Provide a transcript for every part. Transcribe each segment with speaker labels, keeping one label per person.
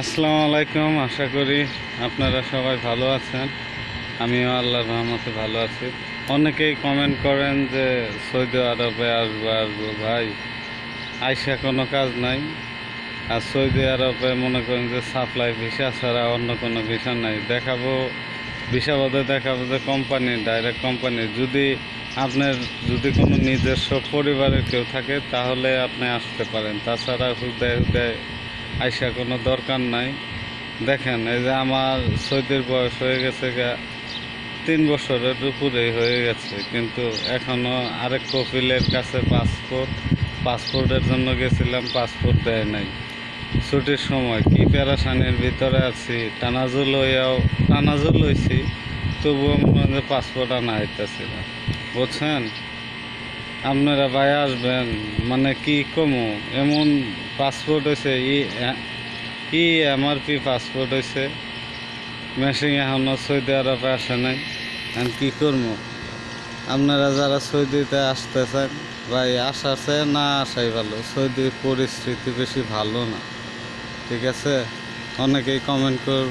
Speaker 1: আসসালামু আলাইকুম, আশা করি আপনারা সবাই ভালো আছেন। আমিও আল্লাহর রহমতে ভালো আছি। অনেকেই কমেন্ট করেন যে সৌদি আরবে আসব আসব। ভাই, আইসা কোনো কাজ নাই। আর সৌদি আরবে মনে করেন যে সাপ্লাই ভিসা ছাড়া অন্য কোনো ভিসা নাই। দেখাবো ভিসা বদে দেখাবো যে কোম্পানি ডাইরেক্ট কোম্পানি যদি আপনার, যদি কোনো নিজস্ব পরিবারের কেউ থাকে, তাহলে আপনি আসতে পারেন। তাছাড়া হুদায় হুদায় আইসা কোনো দরকার নাই। দেখেন, এই যে আমার সৌদির বয়স হয়ে গেছে গা, তিন বছরের উপরেই হয়ে গেছে। কিন্তু এখনও আরেক কপিলের কাছে পাসপোর্ট, পাসপোর্টের জন্য গেছিলাম, পাসপোর্ট দেয় নাই। ছুটির সময় কি প্যারাসানির ভিতরে আছি টানাজুল হইয়াও টানাজুল হইছি, তবুও মনে হয় পাসপোর্ট আনা হইতেছে না। বুঝছেন? আপনারা ভাই আসবেন মানে কি কমু? এমন পাসপোর্ট হয়েছে ই ই এমআরপি পাসপোর্ট হয়েছে মেশিন এখনও সৌদি আরবে আসে নাই আমি কী করব আপনারা যারা সৌদিতে আসতেছেন, ভাই আসাছে না আসাই ভালো। সৌদির পরিস্থিতি বেশি ভালো না, ঠিক আছে? অনেকেই কমেন্ট কর,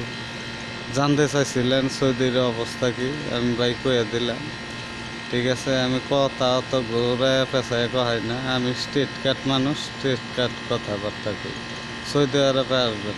Speaker 1: জানতে চাইছিলেন সৌদির অবস্থা কি, আমি ভাই কয়ে দিলাম। ঠিক আছে, আমি কথা অত ঘুরে পেশায় কহাই না। আমি স্ট্রিট কাট মানুষ স্ট্রিট কাট কথাবার্তা করি সৌদি আরবে আসবেন